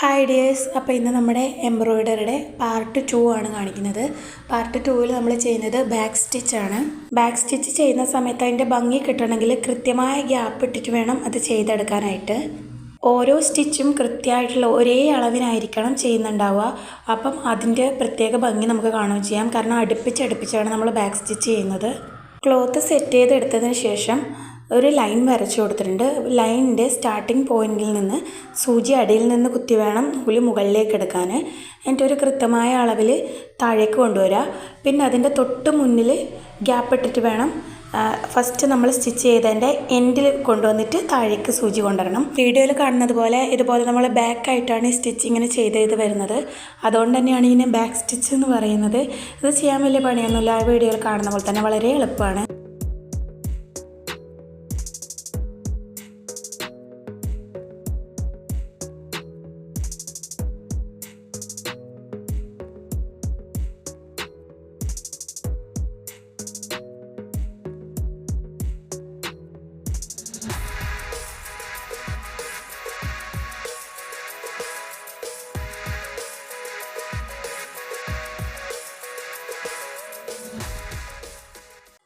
Hi dears അപ്പോൾ ഇന്ന് നമ്മുടെ എംബ്രോയിഡറിയുടെ പാർട്ട് ടു ആണ് കാണിക്കുന്നത്. പാർട്ട് ടുവിൽ നമ്മൾ ചെയ്യുന്നത് ബാക്ക് സ്റ്റിച്ച് ആണ്. ബാക്ക് സ്റ്റിച്ച് ചെയ്യുന്ന സമയത്ത് അതിന്റെ ഭംഗി കിട്ടണമെങ്കിൽ കൃത്യമായ ഗ്യാപ്പ് ഇട്ടിട്ട് വേണം അത് ചെയ്തെടുക്കാനായിട്ട്. ഓരോ സ്റ്റിച്ചും കൃത്യമായിട്ടുള്ള ഒരേ അളവിനായിരിക്കണം ചെയ്യുന്നുണ്ടാവുക. അപ്പം അതിന്റെ പ്രത്യേക ഭംഗി നമുക്ക് കാണുകയും ചെയ്യാം. കാരണം അടുപ്പിച്ചടുപ്പിച്ചാണ് നമ്മൾ ബാക്ക് സ്റ്റിച്ച് ചെയ്യുന്നത്. ക്ലോത്ത് സെറ്റ് ചെയ്തെടുത്തതിന് ശേഷം ഒരു ലൈൻ വരച്ചു കൊടുത്തിട്ടുണ്ട്. ലൈനിന്റെ സ്റ്റാർട്ടിങ് പോയിന്റിൽ നിന്ന് സൂചി അടിയിൽ നിന്ന് കുത്തി വേണം നൂൽ മുകളിലേക്ക് എടുക്കാൻ. എന്നിട്ട് ഒരു കൃത്യമായ അളവിൽ താഴേക്ക് കൊണ്ടുവരിക പിന്നെ അതിന്റെ തൊട്ട് മുന്നിൽ ഗ്യാപ്പ് ഇട്ടിട്ട് വേണം ഫസ്റ്റ് നമ്മൾ സ്റ്റിച്ച് ചെയ്തതിന്റെ എൻഡിൽ കൊണ്ടുവന്നിട്ട് താഴേക്ക് സൂചി കൊണ്ടുവരണം. വീഡിയോയിൽ കാണുന്നതുപോലെ ഇതുപോലെ നമ്മൾ ബാക്ക് ആയിട്ടാണ് സ്റ്റിച്ചിങ്ങിന് ചെയ്ത് ചെയ്ത് വരുന്നത്. അതുകൊണ്ട് തന്നെയാണ് ഇതിനെ ബാക്ക് സ്റ്റിച്ച് എന്ന് പറയുന്നത്. ഇത് ചെയ്യാൻ വലിയ പണിയൊന്നുമില്ല. ആ വീഡിയോയിൽ കാണുന്ന പോലെ തന്നെ വളരെ എളുപ്പമാണ്.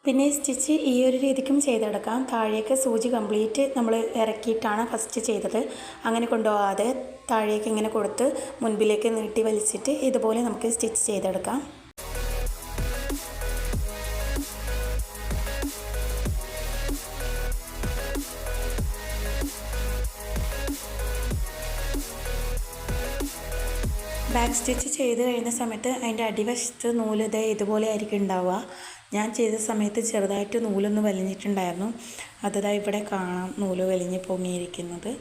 പിന്നെ സ്റ്റിച്ച് ഈ ഒരു രീതിക്കും ചെയ്തെടുക്കാം. താഴേക്ക് സൂചി കംപ്ലീറ്റ് നമ്മൾ ഇറക്കിയിട്ടാണ് ഫസ്റ്റ് ചെയ്തത്. അങ്ങനെ കൊണ്ടുപോകാതെ താഴേക്ക് ഇങ്ങനെ കൊടുത്ത് മുൻപിലേക്ക് നീട്ടി വലിച്ചിട്ട് ഇതുപോലെ നമുക്ക് സ്റ്റിച്ച് ചെയ്തെടുക്കാം. ബാക്ക് സ്റ്റിച്ച് ചെയ്ത് കഴിയുന്ന സമയത്ത് അതിന്റെ അടിവശത്ത് നൂൽ ഇതേ ഇതുപോലെ ആയിരിക്കും ഉണ്ടാവുക. ഞാൻ ചെയ്ത സമയത്ത് ചെറുതായിട്ട് നൂലൊന്ന് വലിഞ്ഞിട്ടുണ്ടായിരുന്നു. അതതാ ഇവിടെ കാണാം നൂൽ വലിഞ്ഞ് പൊങ്ങിയിരിക്കുന്നത്.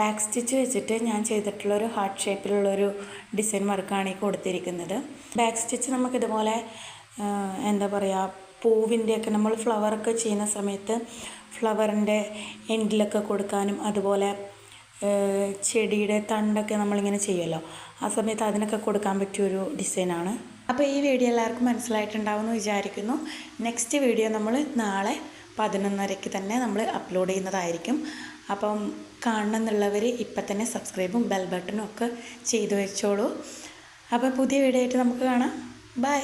ബാക്ക് സ്റ്റിച്ച് വെച്ചിട്ട് ഞാൻ ചെയ്തിട്ടുള്ളൊരു ഹാർട്ട് ഷേപ്പിലുള്ളൊരു ഡിസൈൻ വർക്കാണ് ഈ കൊടുത്തിരിക്കുന്നത്. ബാക്ക് സ്റ്റിച്ച് നമുക്കിതുപോലെ എന്താ പറയുക പൂവിന്റെയൊക്കെ നമ്മൾ ഫ്ലവറൊക്കെ ചെയ്യുന്ന സമയത്ത് ഫ്ലവറിന്റെ എൻഡിലൊക്കെ കൊടുക്കാനും അതുപോലെ ചെടിയുടെ തണ്ടൊക്കെ നമ്മളിങ്ങനെ ചെയ്യുമല്ലോ. ആ സമയത്ത് അതിനൊക്കെ കൊടുക്കാൻ പറ്റിയ പറ്റിയൊരു ഡിസൈനാണ്. അപ്പോൾ ഈ വീഡിയോ എല്ലാവർക്കും മനസ്സിലായിട്ടുണ്ടാവും എന്ന് വിചാരിക്കുന്നു. നെക്സ്റ്റ് വീഡിയോ നമ്മൾ നാളെ പതിനൊന്നരയ്ക്ക് തന്നെ നമ്മൾ അപ്ലോഡ് ചെയ്യുന്നതായിരിക്കും. അപ്പം കാണണമെന്നുള്ളവർ ഇപ്പം തന്നെ സബ്സ്ക്രൈബും ബെൽ ബട്ടണും ഒക്കെ ചെയ്തു വെച്ചോളൂ. അപ്പോൾ പുതിയ വീഡിയോ ആയിട്ട് നമുക്ക് കാണാം. ബൈ.